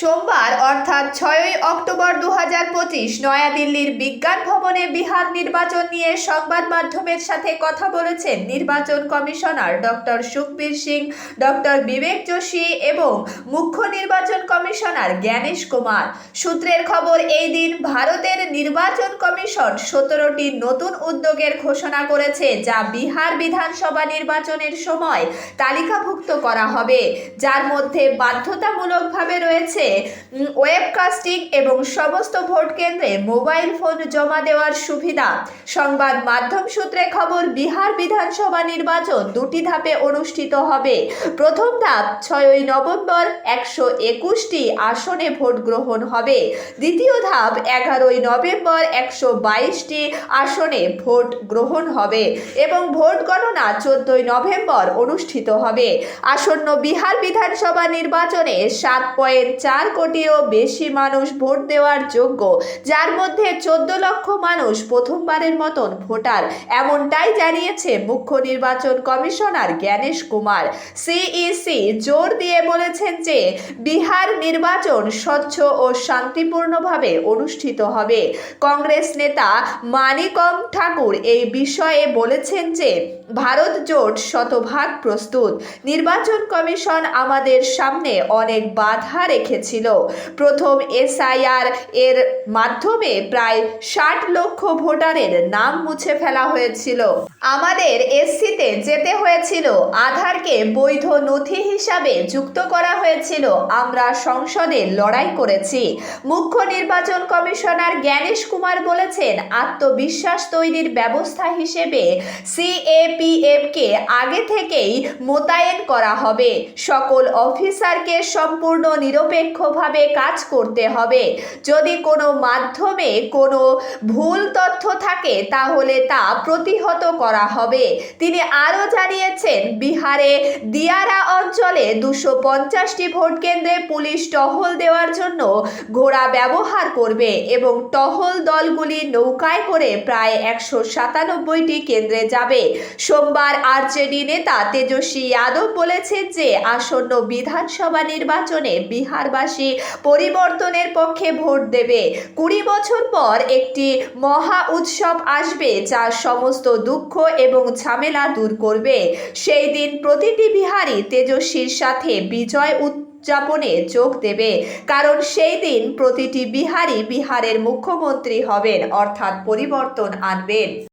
সোমবার অর্থাৎ ছয়ই অক্টোবর দু হাজার পঁচিশ নয়াদিল্লির বিজ্ঞান ভবনে বিহার নির্বাচন নিয়ে সংবাদ মাধ্যমের সাথে কথা বলেছেন নির্বাচন commissioner doctor Sukhbir Singh, doctor Vivek Joshi এবং মুখ্য নির্বাচন কমিশনার জ্ঞানেশ কুমার। সূত্রের খবর, এই দিন ভারতের নির্বাচন কমিশন সতেরোটি নতুন উদ্যোগের ঘোষণা করেছে যা বিহার বিধানসভা নির্বাচনের সময় তালিকাভুক্ত করা হবে, যার মধ্যে বাধ্যতামূলকভাবে রয়েছে উম, ওয়েবকাস্টিং এবং সমস্ত ভোট কেন্দ্রে মোবাইল ফোন জমা দেওয়ার সুবিধা। সংবাদ মাধ্যম সূত্রে খবর বিহার বিধানসভা নির্বাচন দুটি ধাপে অনুষ্ঠিত হবে। প্রথম ধাপ ছয়ই নভেম্বর একশো একুশটি আসনে ভোট গ্রহণ হবে। দ্বিতীয় ধাপ এগারোই নভেম্বর একশো বাইশটি আসনে ভোট গ্রহণ হবে এবং ভোট গণনা চোদ্দই নভেম্বর অনুষ্ঠিত হবে। আসন্ন বিহার বিধানসভা নির্বাচনে সাত পয়েন্ট চার কোটিরও বেশি মানুষ ভোট দেওয়ার যোগ্য। যার মধ্যে চোদ্দ লক্ষ মানুষ প্রথমবারের মতন ভোটার, এমনটাই জানিয়েছে মুখ্য নির্বাচন কমিশনার জ্ঞানেশ কুমার। সিইসি জোর দিয়ে বলেছেন যে, বিহার নির্বাচন স্বচ্ছ ও শান্তিপূর্ণভাবে অনুষ্ঠিত হবে। কংগ্রেস নেতা মানিকম ঠাকুর এই বিষয়ে বলেছেন যে, ভারত জোট শতভাগ প্রস্তুত। নির্বাচন কমিশন আমাদের সামনে অনেক বাধা রেখেছিল প্রথম এসআইআর এর মাধ্যমে প্রায় ষাট লক্ষ ভোটারের নাম মুছে ফেলা হয়েছিল। আমাদের এসসিতে যেতে হয়েছিল, আধারকে বৈধ নথি হিসাবে যুক্ত করা হয়েছিল। আমরা সংসদে লড়াই করেছি। মুখ্য নির্বাচন কমিশনার জ্ঞানেশ কুমার বলেছেন, আত্মবিশ্বাস তৈরির ব্যবস্থা হিসেবে সিএপিএফ কে আগে থেকেই মোতায়েন করা হবে। সকল অফিসারকে সম্পূর্ণ নিরপেক্ষভাবে কাজ করতে হবে। যদি কোনো মাধ্যমে কোনো ভুল তথ্য থাকে, তাহলে তা প্রতিহত করা হবে। তিনি আরও জানিয়েছেন, বিহারে দিয়ারা অঞ্চলে দুশো পঞ্চাশটি ভোট কেন্দ্রে পুলিশ টহল দেওয়ার জন্য ঘোড়া ব্যবহার করবে এবং টহল দলগুলি নৌকায় করে প্রায় একশো সাতানব্বইটি কেন্দ্রে যাবে। সোমবার আরজেডি নেতা তেজস্বী যাদব বলেছেন যে, আসন্ন বিধানসভা নির্বাচনে বিহারবাসী পরিবর্তনের পক্ষে ভোট দেবে। কুড়ি বছর পর একটি মহা উৎসব আসবে যা সমস্ত দুঃখ এবং ঝামেলা দূর করবে। সেই দিন প্রতিটি বিহারি তেজস্বীর সাথে বিজয় উদযাপনে যোগ দেবে। কারণ সেই দিন প্রতিটি বিহারি বিহারের মুখ্যমন্ত্রী হবেন, অর্থাৎ পরিবর্তন আনবেন।